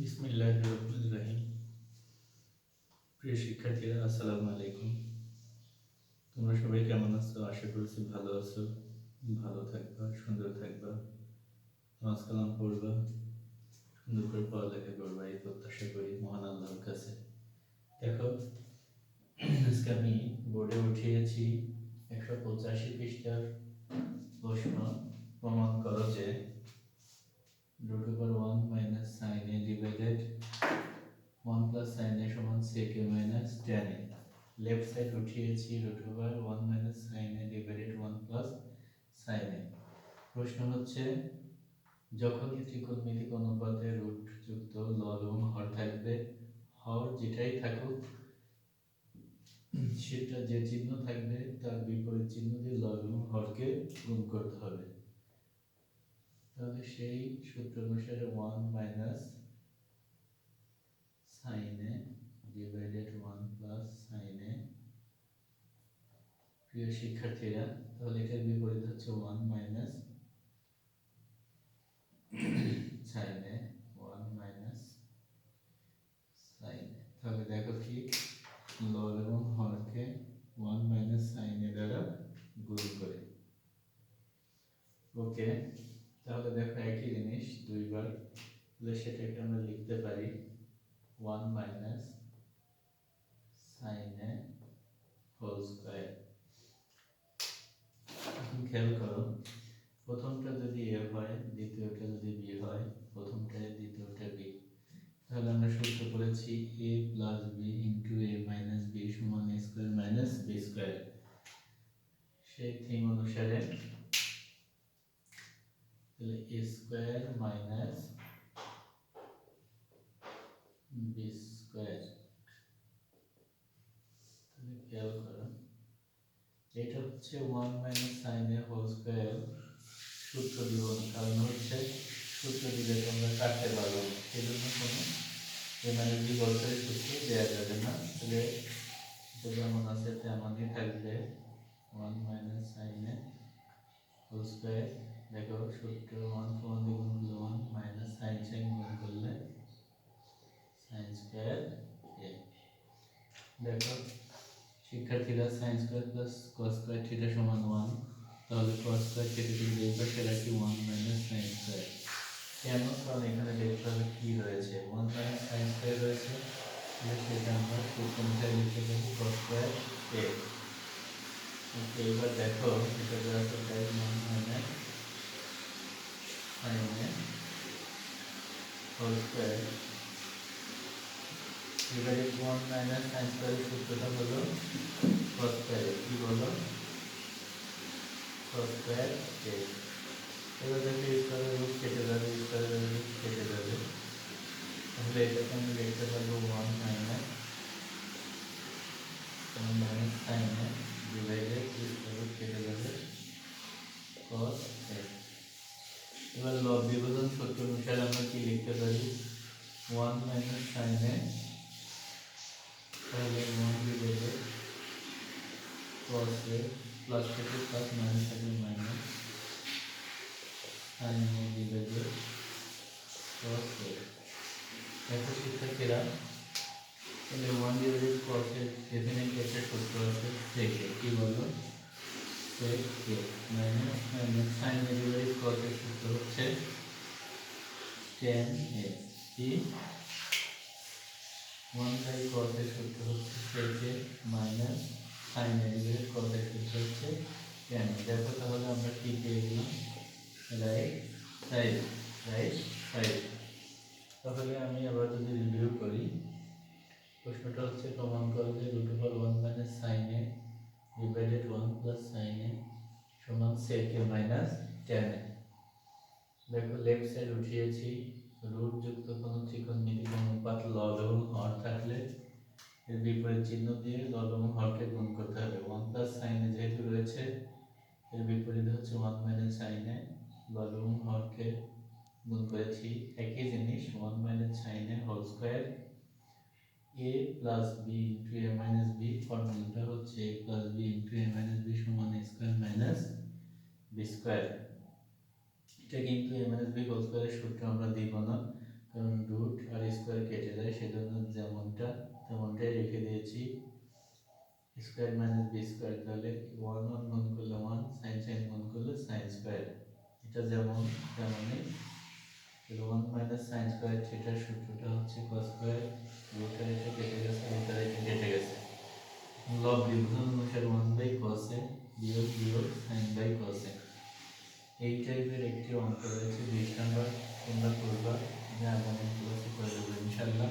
বিসমিল্লাহ প্রিয় শিক্ষার্থীরা, আসসালামু আলাইকুম। তোমরা সবাই কেমন আছো? আশা করছি ভালো আছো। ভালো থাকবা, সুন্দর থাকবা। নামাজ কালাম পড়বা, সুন্দর করে পড়ালেখা করবা, এই প্রত্যাশা করি মহান আল্লাহর কাছে। দেখো, আজকে আমি বোর্ডে উঠিয়েছি একশো পঁচাশি পৃষ্ঠার প্রশ্ন প্রমাণ করো যে root over 1 minus sin a divided 1 plus sin a সমান sec a minus tan a left side উঠিয়েছি root over 1 minus sin a divided 1 plus sin a প্রশ্ন হচ্ছে যখনই ত্রিকোণমিতিক অনুপাতে রুট যুক্ত লব হর থাকবে, হর যেটাই থাকুক, সেটা যে চিহ্ন থাকবে, তার বিপরীত চিহ্ন দিয়ে লব হরকে গুণ করতে হবে। তাহলে সেই সূত্র অনুসারে one minus sine A divided one plus sine A প্রিয় শিক্ষার্থীরা, তাহলে এটার বিপরীত হচ্ছে one minus sine A one minus sine A তাহলে দেখো কি, লব এবং হরকে ওয়ান মাইনাস সাইনে দ্বারা গুণ করে। ওকে, তাহলে দেখো একই জিনিস, দুইবার তাহলে সেটাকে আমরা লিখতে পারি one minus sine A whole square খেয়াল করো প্রথমটা যদি এ হয় দ্বিতীয়টা যদি বি হয় প্রথমটা দ্বিতীয়টা বি তাহলে আমরা সূত্র করেছি A plus B into A minus B সমান A square minus B square সেই থিম অনুসারে তাহলে A square minus B square খেয়াল করো এটা হচ্ছে one minus sine A whole square সূত্র দিব কারণ হচ্ছে সূত্র দিলে তোমরা কাটতে পারবে না সেই জন্য কোনো বি হোল সূত্র দেওয়া যাবে না। তাহলে যেমন আছে, তেমনই থাকবে। One minus sine A whole square দেখো সূত্র ওয়ান সমান দ্বিগুণ করলে ওয়ান মাইনাস সাইন সাইন গুণ করলে সাইন স্কোয়ার এ দেখো শিক্ষার্থীরা sine square plus cos square theta সমান ওয়ান তাহলে কস স্কোয়ার থিটা যদি এই পাশে রাখি ওয়ান মাইনাস সাইন স্কোয়ার কেন কারণ এখানে দেখতে হবে কি রয়েছে? ওয়ান মাইনাস সাইন স্কোয়ার রয়েছে সেটা আমরা সূত্র অনুসারে লিখতে পারি কস স্কোয়ার এ এবার দেখো, এটা দেওয়া তাই one minus sine whole square divided one minus sine স্কোয়ারের সূত্রটা হলো কস স্কোয়ার কি বলো কস স্কোয়ার এ এবার দেখো স্কোয়ারের রূপ কেটে যাবে স্কোয়ারের রূপ কেটে যাবে তাহলে এটাকে আমি লিখতে পারব one minus one minus sine A divided square root কেটে যাবে কস এ এবার লব বিভাজন সূত্র অনুসারে আমরা কি লিখতে পারি ওয়ান মাইনাস সাইন এ তাহলে one divided cos A plus থেকে প্লাস মাইনাস থাকলে minus sine divided cos A দেখো শিক্ষার্থীরা তাহলে one divided cos A definite একটা সূত্র আছে থেকে কি বলো? A minus minus sine divided cos এর সূত্র হচ্ছে, tan a, কি? ওয়ান বাই কস এর সূত্র হচ্ছে a minus sine A divided cos এর সূত্র হচ্ছে a দেখো তাহলে আমরা কি পেয়ে গেলাম? রাইট সাইড রাইট সাইড তাহলে আমি আবার যদি রিভিউ করি, প্রশ্নটা হচ্ছে প্রমাণ করো যে root over one minus sine A divided one plus sine A সমান সেক মাইনাস টেন এ। দেখো লেফট সাইড উঠিয়েছি রুট যুক্ত কোনো ত্রিকোণমিতিক অনুপাত লব এবং হর থাকলে এর বিপরীত চিহ্ন দিয়ে লব এবং হরকে গুণ করতে হবে। ওয়ান প্লাস সাইনে যেহেতু রয়েছে, এর বিপরীত হচ্ছে ওয়ান মাইনাস সাইনে লব এবং হরকে গুণ করেছি। একই জিনিস one minus sine A whole square A plus B into A minus B, ফর্মুলাটা হচ্ছে a plus B into A minus B সমান a square minus B square. এটা কিন্তু এ মাইনাস বি হোল স্কোয়ারের সূত্র আমরা দিব না, কারণ রুট আর স্কোয়ার কেটে যায়, সেজন্য যেমনটা তেমনটাই রেখে দিয়েছি। স্কোয়ার মাইনাস বি স্কোয়ার তাহলে ওয়ান ওয়ান গুণ করলে ওয়ান সাইন সাইন গুণ করলে সাইন স্কোয়ার এটা যেমন, তেমনই। ওয়ান মাইনাস সাইন স্কোয়ার থিটার সূত্রটা হচ্ছে কস স্কোয়ার রুটের এটা কেটে গেছে রুটের এটা কেটে গেছে। লব বিভাজন অনুসারে ওয়ান বাই কসে বিয়োগ বিয়োগ সাইন বাই কসে এই টাইপের একটি অঙ্ক রয়েছে বিশ নাম্বার তোমরা করবা। যে আগামী ক্লাসে করে দেবো, ইনশাল্লাহ।